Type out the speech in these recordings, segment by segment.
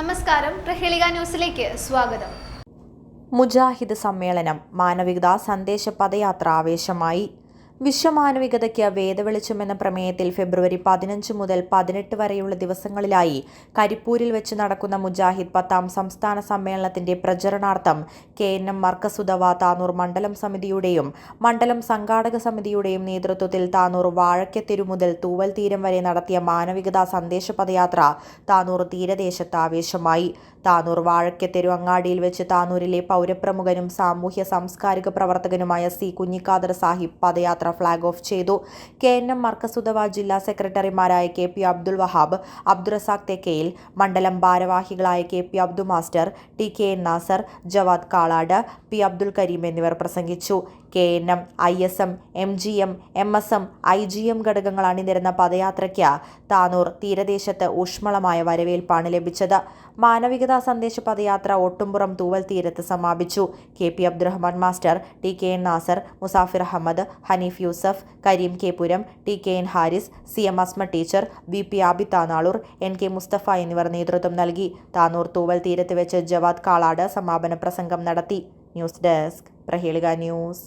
നമസ്കാരം. പ്രഹേളിക ന്യൂസിലേക്ക് സ്വാഗതം. മുജാഹിദ് സമ്മേളനം മാനവികത സന്ദേശ പദയാത്ര ആവേശമായി വിശ്വമാനവികതയ്ക്ക് വേദവെളിച്ചം എന്ന പ്രമേയത്തിൽ ഫെബ്രുവരി പതിനഞ്ച് മുതൽ പതിനെട്ട് വരെയുള്ള ദിവസങ്ങളിലായി കരിപ്പൂരിൽ വെച്ച് നടക്കുന്ന മുജാഹിദ് പത്താം സംസ്ഥാന സമ്മേളനത്തിന്റെ പ്രചരണാർത്ഥം K N M Markazudawa Tanur മണ്ഡലം സമിതിയുടെയും മണ്ഡലം സംഘാടക സമിതിയുടെയും നേതൃത്വത്തിൽ താനൂർ വാഴക്കത്തെരു മുതൽ തൂവൽ തീരം വരെ നടത്തിയ മാനവികതാ സന്ദേശ പദയാത്ര താനൂർ തീരദേശത്ത് ആവേശമായി താനൂർ വാഴക്കത്തെരു അങ്ങാടിയിൽ വെച്ച് താനൂരിലെ പൗരപ്രമുഖനും സാമൂഹ്യ സാംസ്കാരിക പ്രവർത്തകനുമായ സി കുഞ്ഞിക്കാദർ സാഹിബ് പദയാത്ര ഫ്ളാഗ് ഓഫ് ചെയ്തു. കെ എൻ എം മർക്കസുദവ ജില്ലാ സെക്രട്ടറിമാരായ കെ പി അബ്ദുൾ വഹാബ് അബ്ദുറസാഖ് തെക്കയിൽ മണ്ഡലം ഭാരവാഹികളായ K P Abdu master T K N Nasar Jawad Kalad P Abdul Kareem എന്നിവർ പ്രസംഗിച്ചു. K N M I S M M G M M S M I G M ഘടകങ്ങൾ അണിനിരുന്ന പദയാത്രയ്ക്ക് താനൂർ തീരദേശത്ത് ഊഷ്മളമായ വരവേൽപ്പാണ് ലഭിച്ചത്. മാനവികതാ സന്ദേശ പദയാത്ര ഒട്ടുംപുറം തൂവൽ തീരത്ത് സമാപിച്ചു. K P Abdurahman master T K N Nasar Musafir Ahammed Haneef Yusuf Kareem K Puram T K N Haris C M Asma teacher V P Abi Tanalur N K Musthafa എന്നിവർ നേതൃത്വം നൽകി. താനൂർ തൂവൽ തീരത്ത് വെച്ച് ജവാദ് കാളാട് സമാപന പ്രസംഗം നടത്തി. News desk Prahelika news.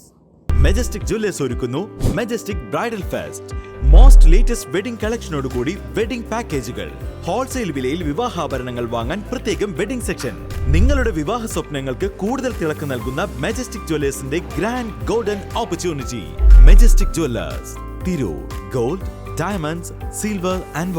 Majestic jewellers ഒരുക്കുന്നു majestic bridal fest most latest wedding കളക്ഷനോടുകൂടി wedding പാക്കേജുകൾ ഹോൾസെയിൽ വിലയിൽ വിവാഹാഭരണങ്ങൾ വാങ്ങാൻ പ്രത്യേകം വെഡിംഗ് സെക്ഷൻ നിങ്ങളുടെ വിവാഹ സ്വപ്നങ്ങൾക്ക് കൂടുതൽ തിളക്ക് നൽകുന്ന majestic ജ്വല്ലേഴ്സിന്റെ grand golden opportunity majestic jewellers Tirur gold diamonds silver and